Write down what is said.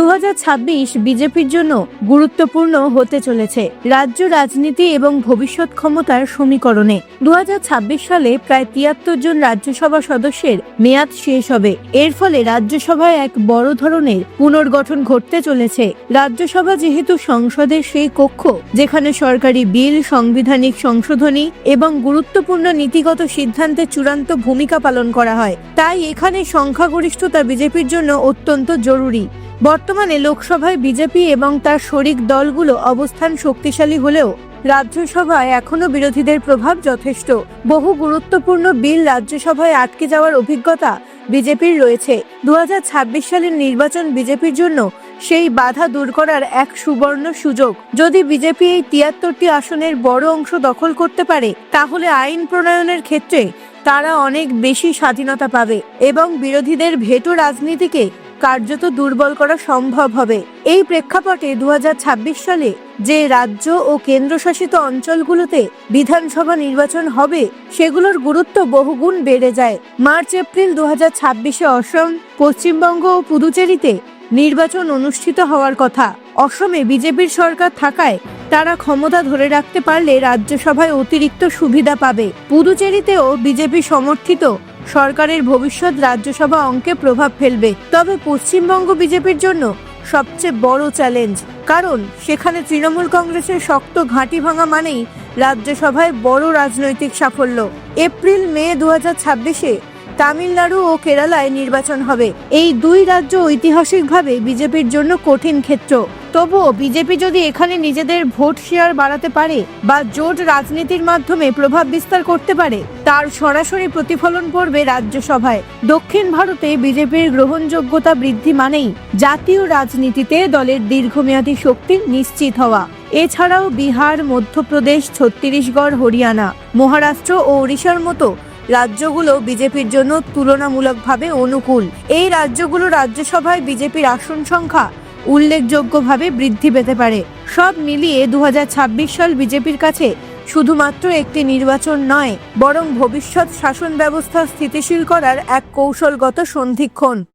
দু হাজার ছাব্বিশ বিজেপির জন্য গুরুত্বপূর্ণ হতে চলেছে রাজ্য রাজনীতি এবং ভবিষ্যৎ ক্ষমতার সমীকরণে। দু হাজার ছাব্বিশ সালে প্রায় তিয়াত্তর জন রাজ্যসভা সদস্যের মেয়াদ শেষ হবে। এর ফলে রাজ্যসভায় এক বড় ধরনের পুনর্গঠন ঘটতে চলেছে। রাজ্যসভা যেহেতু সংসদের সেই কক্ষ, যেখানে সরকারি বিল, সাংবিধানিক সংশোধনী এবং গুরুত্বপূর্ণ নীতিগত সিদ্ধান্তে চূড়ান্ত ভূমিকা পালন করা হয়। তাই এখানে সংখ্যাগরিষ্ঠতা বিজেপির জন্য অত্যন্ত জরুরি। বর্তমানে লোকসভায় বিজেপি এবং তার শরিক দলগুলো অবস্থান শক্তিশালী হলেও রাজ্যসভায় এখনও বিরোধীদের প্রভাব যথেষ্ট। বহু গুরুত্বপূর্ণ বিল রাজ্যসভায় আটকে যাওয়ার অভিজ্ঞতা বিজেপির রয়েছে। দু হাজার ছাব্বিশ সালের নির্বাচন বিজেপির জন্য সেই বাধা দূর করার এক সুবর্ণ সুযোগ। যদি বিজেপি এই তিয়াত্তরটি আসনের বড় অংশ দখল করতে পারে, তাহলে আইন প্রণয়নের ক্ষেত্রে তারা অনেক বেশি স্বাধীনতা পাবে এবং বিরোধীদের ভেটো রাজনীতিকে কার্যত দুর্বল করা সম্ভব হবে। এই প্রেক্ষাপটে দু হাজার ছাব্বিশ সালে যে রাজ্য ও কেন্দ্রশাসিত অঞ্চলগুলোতে বিধানসভা নির্বাচন হবে, সেগুলোর গুরুত্ব বহুগুণ বেড়ে যায়। মার্চ, এপ্রিল দু হাজার ছাব্বিশে অসম, পশ্চিমবঙ্গ ও পুদুচেরিতে নির্বাচন অনুষ্ঠিত হওয়ার কথা। অসমে বিজেপির সরকার থাকায় তারা ক্ষমতা ধরে রাখতে পারলে রাজ্যসভায় অতিরিক্ত সুবিধা পাবে। পুদুচেরিতেও বিজেপি সমর্থিত সরকারের ভবিষ্যৎ রাজ্যসভা অঙ্কে প্রভাব ফেলবে। তবে পশ্চিমবঙ্গ বিজেপির জন্য সবচেয়ে বড় চ্যালেঞ্জ, কারণ সেখানে তৃণমূল কংগ্রেসের শক্ত ঘাঁটি ভাঙা মানেই রাজ্যসভায় বড় রাজনৈতিক সাফল্য। এপ্রিল, মে দু হাজার ছাব্বিশে তামিলনাড়ু ও কেরালায় নির্বাচন হবে। এই দুই রাজ্য ঐতিহাসিকভাবে বিজেপির জন্য কঠিন ক্ষেত্র। তবুও বিজেপি যদি এখানে নিজেদের ভোট শেয়ার বাড়াতে পারে বা জোট রাজনীতির মাধ্যমে প্রভাব বিস্তার করতে পারে, তার সরাসরি প্রতিফলন পড়বে রাজ্যসভায়। দক্ষিণ ভারতে বিজেপির গ্রহণযোগ্যতা বৃদ্ধি মানেই জাতীয় রাজনীতিতে দলের দীর্ঘমেয়াদী শক্তি নিশ্চিত হওয়া। এছাড়াও বিহার, মধ্যপ্রদেশ, ছত্তিশগড়, হরিয়ানা, মহারাষ্ট্র ও ওড়িশার মতো রাজ্যগুলো বিজেপির জন্য তুলনামূলকভাবে অনুকূল। এই রাজ্যগুলো রাজ্যসভায় বিজেপির আসন সংখ্যা উল্লেখযোগ্যভাবে বৃদ্ধি পেতে পারে। সব মিলিয়ে দু হাজার ছাব্বিশ সাল বিজেপির কাছে শুধুমাত্র একটি নির্বাচন নয়, বরং ভবিষ্যৎ শাসন ব্যবস্থা স্থিতিশীল করার এক কৌশলগত সন্ধিক্ষণ।